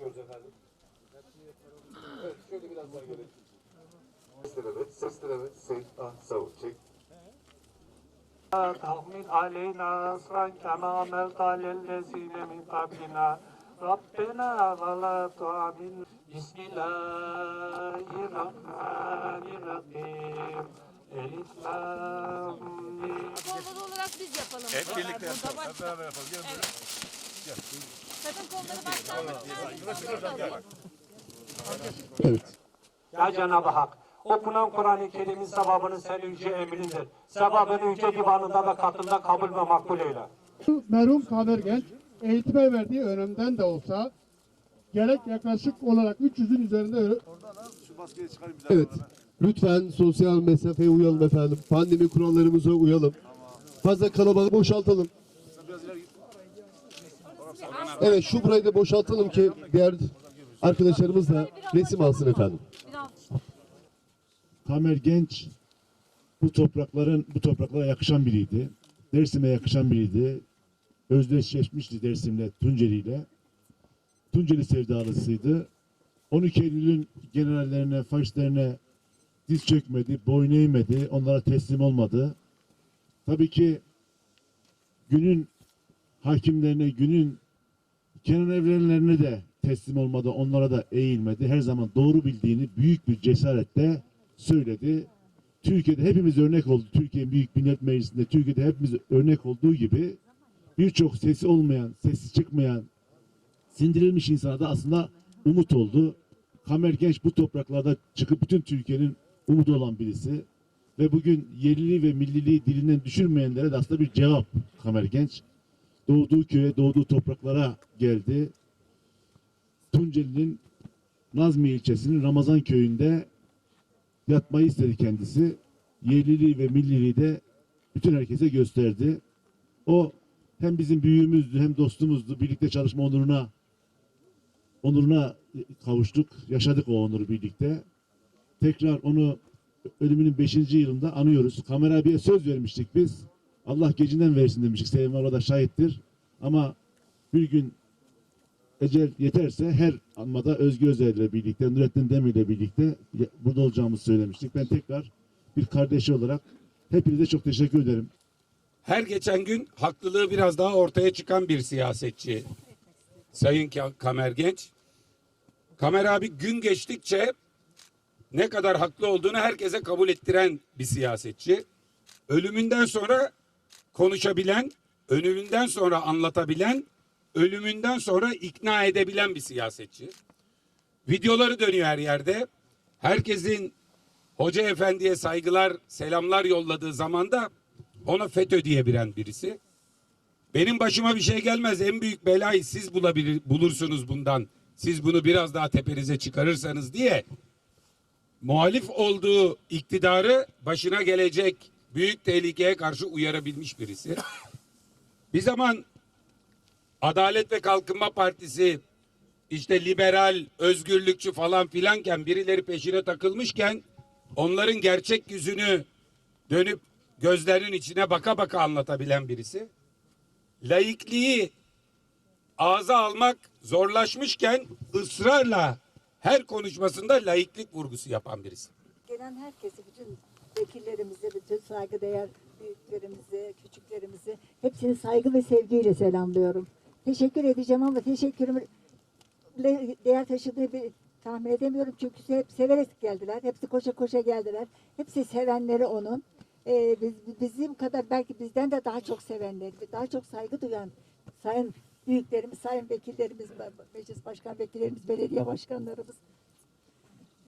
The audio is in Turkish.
yapıyoruz efendim. Evet, şöyle biraz daha görelim. Sesleneme, sesleneme, Seyit Ah Savun. Çek. تحمل علينا أسرا كما عملت على الذين من قبلنا ربنا ولا تعمل بسم الله الرحمن الرحيم ألف لام ميم Kolları olarak biz yapalım. Hep birlikte yapalım. Hep beraber yapalım. Evet. Evet. Ya Cenab-ı Hak, okunan Kur'an-ı Kerim'in sevabını sen yüce emrindir. Sevabını yüce divanında ve katında kabul ve makbul eyle. Merhum Kamer Genç eğitime verdiği önemden de olsa gerek yaklaşık olarak 300'ün üzerinde Evet. Lütfen sosyal mesafeye uyalım efendim. Pandemi kurallarımıza uyalım. Fazla kalabalık boşaltalım. Evet şu burayı da boşaltalım ki diğer arkadaşlarımız da resim alsın efendim. Kamer Genç bu toprakların bu topraklara yakışan biriydi. Dersim'e yakışan biriydi. Özdeşleşmişti Dersim'le, Tunceli'yle. Tunceli sevdalısıydı. 12 Eylül'ün generallerine, faşistlerine diz çökmedi, boyun eğmedi, onlara teslim olmadı. Tabii ki günün hakimlerine, günün kenar evrenlerine de teslim olmadı, onlara da eğilmedi. Her zaman doğru bildiğini büyük bir cesaretle söyledi. Türkiye'de hepimiz örnek oldu. Türkiye Büyük Millet Meclisi'nde Türkiye'de hepimiz örnek olduğu gibi birçok sesi olmayan, sesi çıkmayan, sindirilmiş insana da aslında umut oldu. Kamer Genç bu topraklarda çıkıp bütün Türkiye'nin umudu olan birisi. Ve bugün yerliliği ve milliliği dilinden düşürmeyenlere de aslında bir cevap Kamer Genç. Doğduğu köye, doğduğu topraklara geldi. Tunceli'nin Nazmi ilçesinin Ramazan köyünde yatmayı istedi kendisi. Yerliliği ve milliliği de bütün herkese gösterdi. O hem bizim büyüğümüzdü hem dostumuzdu. Birlikte çalışma onuruna onuruna kavuştuk. Yaşadık o onuru birlikte. Tekrar onu ölümünün 5. yılında anıyoruz. Kamer abiye söz vermiştik biz. Allah gecinden versin demiştik. Sevim orada şahittir. Ama bir gün ecel yeterse her anmada Özgür Özel ile birlikte, Nurettin Demir ile birlikte burada olacağımızı söylemiştik. Ben tekrar bir kardeşi olarak hepinize çok teşekkür ederim. her geçen gün haklılığı biraz daha ortaya çıkan bir siyasetçi. Sayın Ka- Kamer Genç. Kamer abi gün geçtikçe ne kadar haklı olduğunu herkese kabul ettiren bir siyasetçi. Ölümünden sonra konuşabilen, ölümünden sonra anlatabilen, ölümünden sonra ikna edebilen bir siyasetçi. Videoları dönüyor her yerde. Herkesin Hoca Efendi'ye saygılar, selamlar yolladığı zamanda ona FETÖ diyebilen birisi. Benim başıma bir şey gelmez. En büyük belayı siz bulabilir, bulursunuz bundan. Siz bunu biraz daha tepenize çıkarırsanız diye muhalif olduğu iktidarı başına gelecek büyük tehlikeye karşı uyarabilmiş birisi. Bir zaman Adalet ve Kalkınma Partisi işte liberal, özgürlükçü falan filanken birileri peşine takılmışken onların gerçek yüzünü dönüp gözlerinin içine baka baka anlatabilen birisi. Laikliği ağza almak zorlaşmışken ısrarla her konuşmasında laiklik vurgusu yapan birisi. gelen herkesi, bütün vekillerimizi, bütün saygıdeğer büyüklerimizi, küçüklerimizi hepsini saygı ve sevgiyle selamlıyorum. Teşekkür edeceğim ama teşekkürümü değer taşıdığı bir tahmin edemiyorum çünkü hep severek geldiler. Hepsi koşa koşa geldiler. Hepsi sevenleri onun. Ee, biz, bizim kadar belki bizden de daha çok sevenleri, daha çok saygı duyan sayın büyüklerimiz, sayın vekillerimiz, meclis başkan vekillerimiz, belediye başkanlarımız